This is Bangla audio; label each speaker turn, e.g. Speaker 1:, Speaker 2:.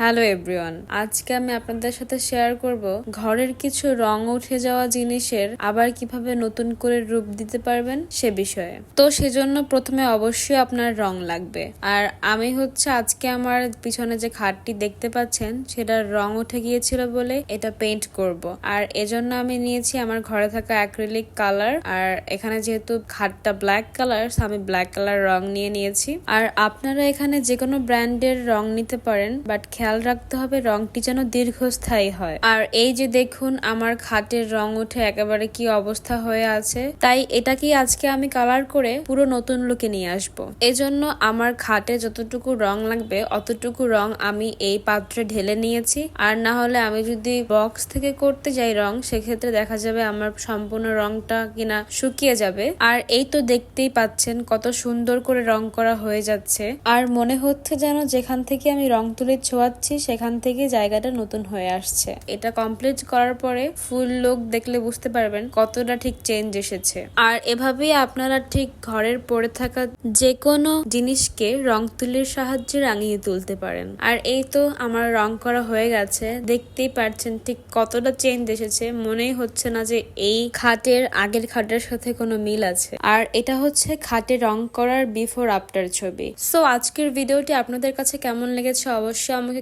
Speaker 1: হ্যালো এভরিওয়ান আজকে আমি আপনাদের সাথে শেয়ার করব ঘরের কিছু রং উঠে যাওয়া জিনিসের আবার কীভাবে নতুন করে রূপ দিতে পারবেন সে বিষয়ে। তো সেজন্য প্রথমে অবশ্যই আপনার রং লাগবে। আর আমি হচ্ছে আজকে আমার পিছনে যে খাটটি দেখতে পাচ্ছেন, সেটার রং উঠে গিয়েছিল বলে এটা পেইন্ট করব। আর এজন্য আমি নিয়েছি আমার ঘরে থাকা অ্যাক্রিলিক কালার আর এখানে যেহেতু খাটটা ব্ল্যাক কালার আমি ব্ল্যাক কালার রং নিয়ে নিয়েছি। আর আপনারা এখানে যে কোনো ব্র্যান্ডের রং নিতে পারেন বাট খেয়াল রাখতে হবে, রংটি যেন দীর্ঘস্থায়ী হয়। আর এই যে দেখুন, আমার খাটের রং উঠে একেবারে কি অবস্থা হয়ে আছে। তাই এটাকেই আজকে আমি কালার করে পুরো নতুন লুকে নিয়ে আসব। এজন্য আমার খাটে যতটুকু রং লাগবে, অতটুকু রং আমি এই পাত্রে ঢেলে নিয়েছি। আর না হলে আমি যদি বক্স থেকে করতে যাই রং, সেক্ষেত্রে দেখা যাবে আমার সম্পূর্ণ রংটা কিনা শুকিয়ে যাবে। আর এই তো দেখতেই পাচ্ছেন কত সুন্দর করে রং করা হয়ে যাচ্ছে। আর মনে হচ্ছে যেন যেখান থেকে আমি রং তুলি ছোঁয়াচ্ছি সেখান থেকে জায়গাটা নতুন হয়ে আসছে। এটা কমপ্লিট করার পরে ফুল লুক দেখলে বুঝতে পারবেন কতটা ঠিক চেঞ্জ এসেছে। আর এভাবেই আপনারা ঠিক ঘরের পড়ে থাকা যে কোনো জিনিসকে রং তুলির সাহায্যে রাঙিয়ে তুলতে পারেন। আর এই তো আমার রং করা হয়ে গেছে, দেখতেই পারছেন ঠিক কতটা চেঞ্জ এসেছে। মনেই হচ্ছে না যে এই খাটের আগের খাটের সাথে কোনো মিল আছে। আর এটা হচ্ছে খাটে রং করার বিফোর আফটার ছবি। সো আজকের ভিডিওটি আপনাদের কাছে কেমন লেগেছে অবশ্যই আমাকে